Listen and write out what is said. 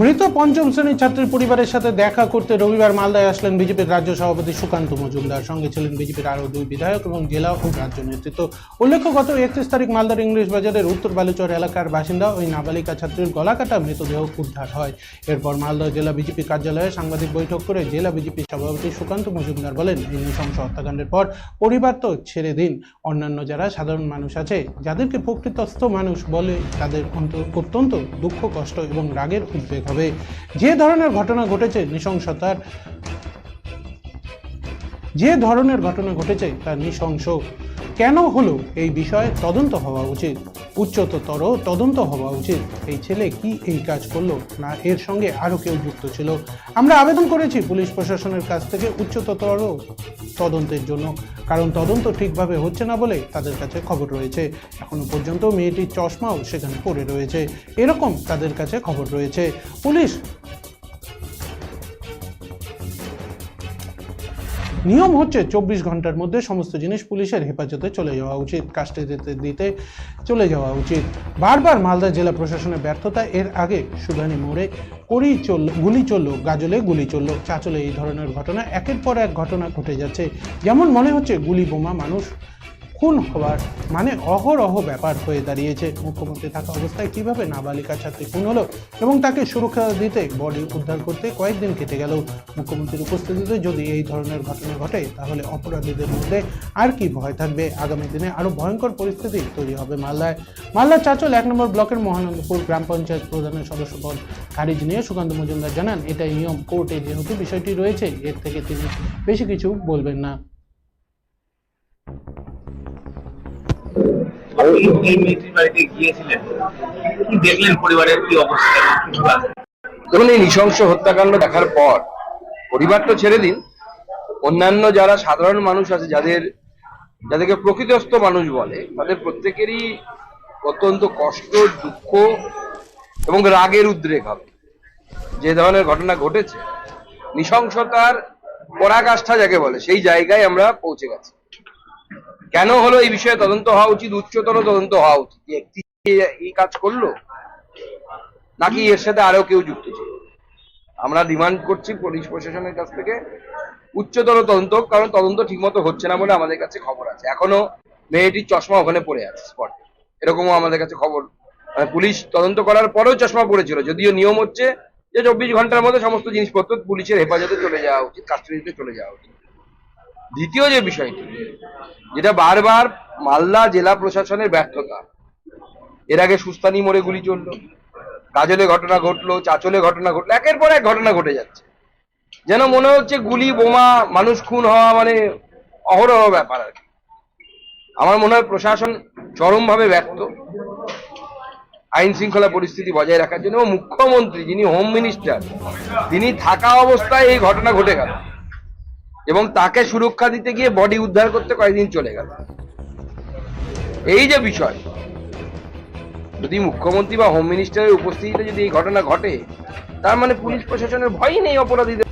মৃত পঞ্চম শ্রেণির ছাত্রীর পরিবারের সাথে দেখা করতে রবিবার মালদায় আসলেন বিজেপির রাজ্য সভাপতি সুকান্ত মজুমদার। সঙ্গে ছিলেন বিজেপির আরও দুই বিধায়ক এবং জেলা ও রাজ্য নেতৃত্ব। উল্লেখ্য, গত একত্রিশ তারিখ মালদার ইংলিশ বাজারের উত্তর বালুচর এলাকার বাসিন্দা ওই নাবালিকা ছাত্রীর গলাকাটা মৃতদেহ উদ্ধার হয়। এরপর মালদা জেলা বিজেপি কার্যালয়ে সাংবাদিক বৈঠক করে জেলা বিজেপি সভাপতি সুকান্ত মজুমদার বলেন, এই নৃশংস হত্যাকাণ্ডের পর পরিবার তো ছেড়ে দিন। অন্যান্য যারা সাধারণ মানুষ আছে, যাদেরকে প্রকৃতস্থ মানুষ বলে তাদের অত্যন্ত দুঃখ, কষ্ট এবং রাগের উদ্বেগ হবে। যে ধরনের ঘটনা ঘটেছে নৃশংসতার যে ধরনের ঘটনা ঘটেছে তা নৃশংস কেন হলো এই বিষয়ে তদন্ত হওয়া উচিত? উচ্চতর তদন্ত হওয়া উচিত। এই ছেলে কি এই কাজ করল? না এর সঙ্গে আরও কেউ যুক্ত ছিল? আমরা আবেদন করেছি পুলিশ প্রশাসনের কাছ থেকে উচ্চতর তদন্তের জন্য। কারণ তদন্ত ঠিকভাবে হচ্ছে না বলে তাদের কাছে খবর রয়েছে। এখনও পর্যন্ত মেয়েটির চশমাও সেখানে পড়ে রয়েছে। এরকম তাদের কাছে খবর রয়েছে। পুলিশ নিয়ম হচ্ছে চব্বিশ ঘণ্টার মধ্যে সমস্ত জিনিস পুলিশের হেফাজতে চলে যাওয়া উচিত কাস্টে দিতে দিতে চলে যাওয়া উচিত। বারবার মালদা জেলা প্রশাসনের ব্যর্থতা, এর আগে সুধানী মোড়ে করি চল, গুলি চলল, গাজলে গুলি চলল, চাচলে এই ধরনের ঘটনা, একের পর এক ঘটনা ঘটে যাচ্ছে। যেমন মনে হচ্ছে গুলি বোমা মানুষ খুন হওয়ার মানে অহরহ ব্যাপার হয়ে দাঁড়িয়েছে। মুখ্যমন্ত্রী থাকা অবস্থায় কীভাবে নাবালিকা ছাত্রী খুন হলো এবং তাকে সুরক্ষা দিতে বডি উদ্ধার করতে কয়েকদিন কেটে গেল? মুখ্যমন্ত্রীর উপস্থিতিতে যদি এই ধরনের ঘটনা ঘটে, তাহলে অপরাধীদের মধ্যে আর কি ভয় থাকবে? আগামী দিনে আরও ভয়ঙ্কর পরিস্থিতি তৈরি হবে মালদায়। মালদার চাচল এক নম্বর ব্লকের মহানন্দপুর গ্রাম পঞ্চায়েত প্রধানের সদস্য পদ খারিজ নিয়ে সুকান্ত মজুমদার জানান, এটাই নিয়ম। কোর্টে যেহেতু বিষয়টি রয়েছে, এর থেকে তিনি বেশি কিছু বলবেন না। যারা সাধারণ মানুষ আছে, যাদের, যাদেরকে মানুষ বলে, তাদের প্রত্যেকেরই অত্যন্ত কষ্ট, দুঃখ এবং রাগের উদ্রেক হবে। যে ধরনের ঘটনা ঘটেছে, নৃশংসতার পরাকাষ্ঠা যাকে বলে, সেই জায়গায় আমরা পৌঁছে গেছি। কেন হলো এই বিষয়ে তদন্ত হওয়া উচিত? উচ্চতর তদন্ত হওয়া উচিত। একটি এই কাজ করল, নাকি এর সাথে আরও কেউ যুক্ত ছিল? আমরা ডিমান্ড করছি পুলিশ প্রশাসনের কাছ থেকে উচ্চতর তদন্ত কারণ তদন্ত ঠিকমতো হচ্ছে না বলে আমাদের কাছে খবর আছে। এখনও মেয়েটির চশমা ওখানে পড়ে আছে স্পটে এরকমও আমাদের কাছে খবর। মানে পুলিশ তদন্ত করার পরেও চশমা পড়েছিল, যদিও নিয়ম হচ্ছে যে চব্বিশ ঘণ্টার মধ্যে সমস্ত জিনিসপত্র পুলিশের হেফাজতে চলে যাওয়া উচিত, কাস্টডিতে চলে যাওয়া উচিত। দ্বিতীয় যে বিষয়টি যেটা বারবার মালদা জেলা প্রশাসনের ব্যর্থতা। এর আগে সুস্তানি মোড়ে গুলি চলল, কাজলে ঘটনা ঘটলো, চাচলে ঘটনা ঘটলো, একের পর এক ঘটনা ঘটে যাচ্ছে। যেন মনে হচ্ছে গুলি, বোমা, মানুষ খুন হওয়া মানে অহরহ ব্যাপার আর কি। আমার মনে হয় প্রশাসন চরমভাবে ব্যর্থ। আইন শৃঙ্খলা পরিস্থিতি বজায় রাখার জন্য মুখ্যমন্ত্রী যিনি হোম মিনিস্টার, তিনি থাকা অবস্থায় এই ঘটনা ঘটে গেল। এবং তাকে সুরক্ষা দিতে গিয়ে বডি উদ্ধার করতে কয়েকদিন চলে গেল। এই যে বিষয়, যদি মুখ্যমন্ত্রী বা হোম মিনিস্টারের উপস্থিতিতে যদি এই ঘটনা ঘটে, তার মানে পুলিশ প্রশাসনের ভয় নেই অপরাধীদের।